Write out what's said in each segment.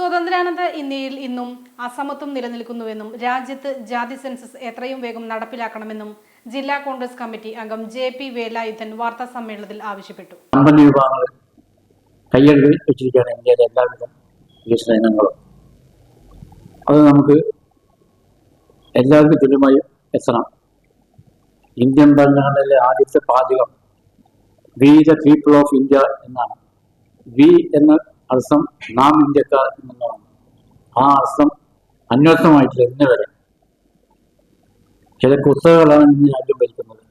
സ്വതന്ത്രാനന്ദ ഇന്ത്യയിൽ ഇന്നും അസമത്വം നിലനിൽക്കുന്നുവെന്നും രാജ്യത്ത് ജാതി സെൻസസ് എത്രയും വേഗം നടപ്പിലാക്കണമെന്നും ജില്ലാ കോൺഗ്രസ് കമ്മിറ്റി അംഗം ജെ പി വേലായുധൻ വാർത്താ സമ്മേളനത്തിൽ ആവശ്യപ്പെട്ടു. വിഭാഗങ്ങൾ വെച്ചിരിക്കുകയാണ് ഇന്ത്യയിലെ അത് നമുക്ക് എല്ലാവർക്കും തുല്യമായി എത്തണം. ഇന്ത്യൻ ഭരണഘടനയിലെ ആദ്യത്തെ പാചകം we the people of India എന്നാണ്. വി എന്ന അർത്ഥം നാം ഇന്ത്യക്കാർ എന്നുള്ളതാണ് ആ അർത്ഥം അന്വർത്ഥമായിട്ടില്ല ഇന്ന് വരെ. ചില കുത്തകളാണ് ഇന്ന് രാജ്യം ഭരിക്കുന്നത്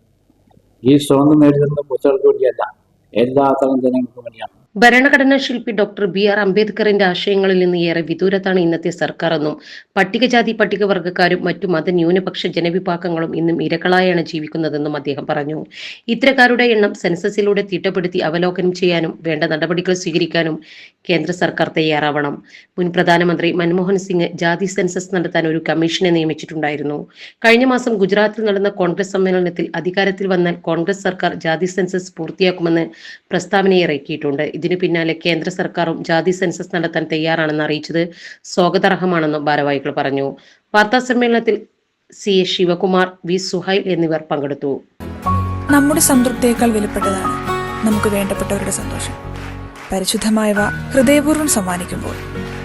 ഈ സ്വന്തം നേടിയിരുന്ന കുത്തകൾക്ക് വേണ്ടിയല്ല എല്ലാ തരം ജനങ്ങൾക്കും വേണ്ടിയാണ്. ഭരണഘടനാ ശില്പി ഡോക്ടർ ബി ആർ അംബേദ്കറിന്റെ ആശയങ്ങളിൽ നിന്ന് ഏറെ വിദൂരത്താണ് ഇന്നത്തെ സർക്കാർ എന്നും പട്ടികജാതി പട്ടികവർഗക്കാരും മറ്റു മതന്യൂനപക്ഷ ജനവിഭാഗങ്ങളും ഇന്നും ഇരകളായാണ് ജീവിക്കുന്നതെന്നും അദ്ദേഹം പറഞ്ഞു. ഇത്തരക്കാരുടെ എണ്ണം സെൻസസിലൂടെ തിട്ടപ്പെടുത്തി അവലോകനം ചെയ്യാനും വേണ്ട നടപടികൾ സ്വീകരിക്കാനും കേന്ദ്ര സർക്കാർ തയ്യാറാവണം. മുൻ പ്രധാനമന്ത്രി മൻമോഹൻ സിംഗ് ജാതി സെൻസസ് നടത്താൻ ഒരു കമ്മീഷനെ നിയമിച്ചിട്ടുണ്ടായിരുന്നു. കഴിഞ്ഞ മാസം ഗുജറാത്തിൽ നടന്ന കോൺഗ്രസ് സമ്മേളനത്തിൽ അധികാരത്തിൽ വന്നാൽ കോൺഗ്രസ് സർക്കാർ ജാതി സെൻസസ് പൂർത്തിയാക്കുമെന്ന് പ്രസ്താവന ഇറക്കിയിട്ടുണ്ട്. ഇതിനു പിന്നാലെ കേന്ദ്ര സർക്കാരും ജാതി സെൻസസ് നടത്താൻ തയ്യാറാണെന്ന് അറിയിച്ചത് സ്വാഗതാർഹമാണെന്നും ഭാരവാഹികൾ പറഞ്ഞു. വാർത്താ സമ്മേളനത്തിൽ C S Sivakumar V Suhail എന്നിവർ പങ്കെടുത്തു. നമ്മുടെ സംതൃപ്തിയേക്കാൾ വിലപ്പെട്ടതാണ് നമുക്ക് വേണ്ടപ്പെട്ടവരുടെ സന്തോഷം. പരിശുദ്ധമായവ ഹൃദയപൂർവം സമ്മാനിക്കുമ്പോൾ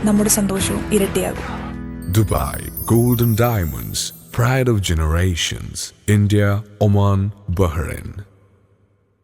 നമ്മുടെ സന്തോഷവും ഇരട്ടിയാകും. Dubai golden diamonds pride of generations India Oman Bahrain.